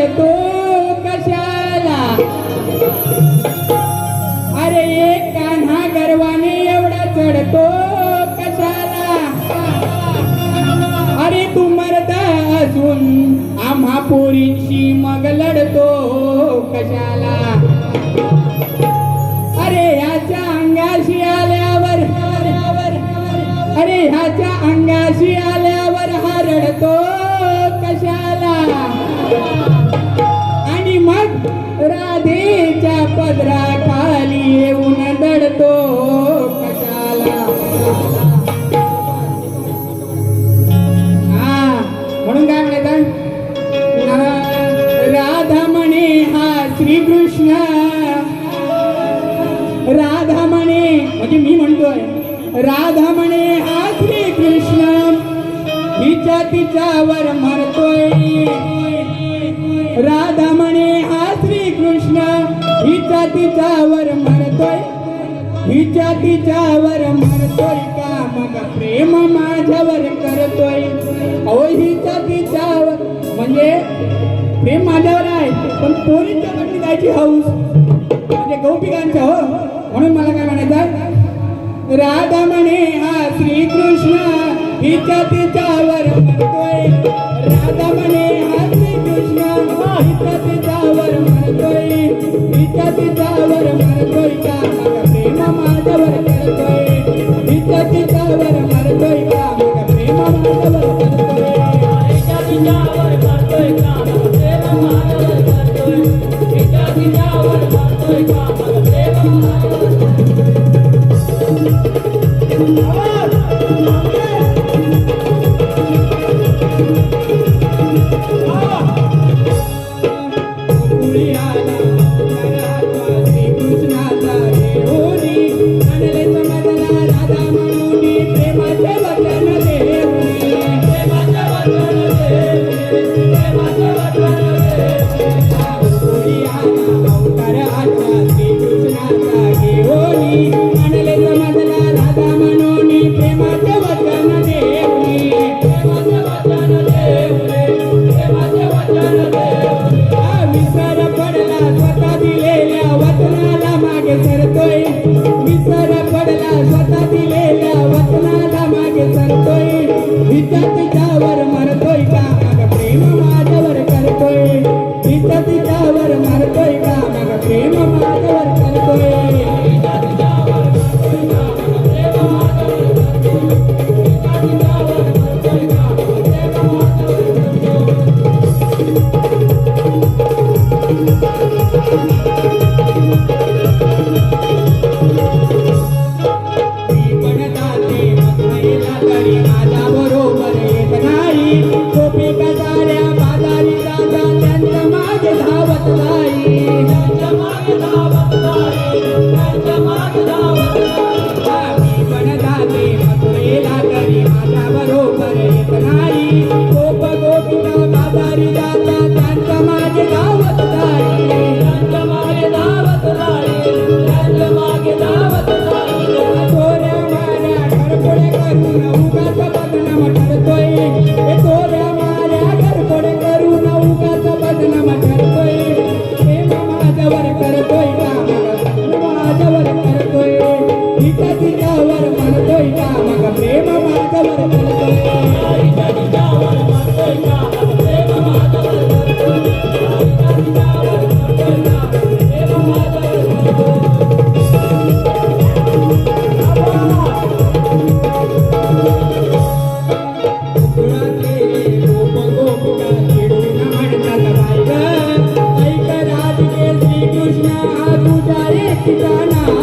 करतो कशाला? अरे एक कान्हा गर्वाने एवढा चढतो कशाला? अरे तू मरता असून आम्हा पोरींशी मग लढतो कशाला? अरे ह्याच्या अंगाशी आल्यावर अरे ह्याच्या अंगाशी आल्यावर हरडतो कशाला? म्हणजे मी म्हणतोय राधा म्हणे हा श्रीकृष्ण हिच्या तिच्यावर मरतोय. राधा म्हणे हा श्रीकृष्ण हिच्या तिच्यावर मरतोय. हिच्या तिच्यावर मरतोय का? मग प्रेम माझ्यावर करतोय. अहो हिच्या तिच्यावर म्हणजे प्रेम माझ्यावर आहे पण पोरीच्या कडली जायची हौस. म्हणजे गौपिकांच्या हो. म्हणून मला काय राधा म्हणे हा श्रीकृष्ण हिच्या तिच्यावर Oh! मागे सरतोय हिच्या तिच्यावर मरतोय का मग प्रेम माझ्यावर करतोय हिच्या तिच्यावर मरतोय का मग प्रेम माझ्यावर करतोय मी Santa Maria. রানা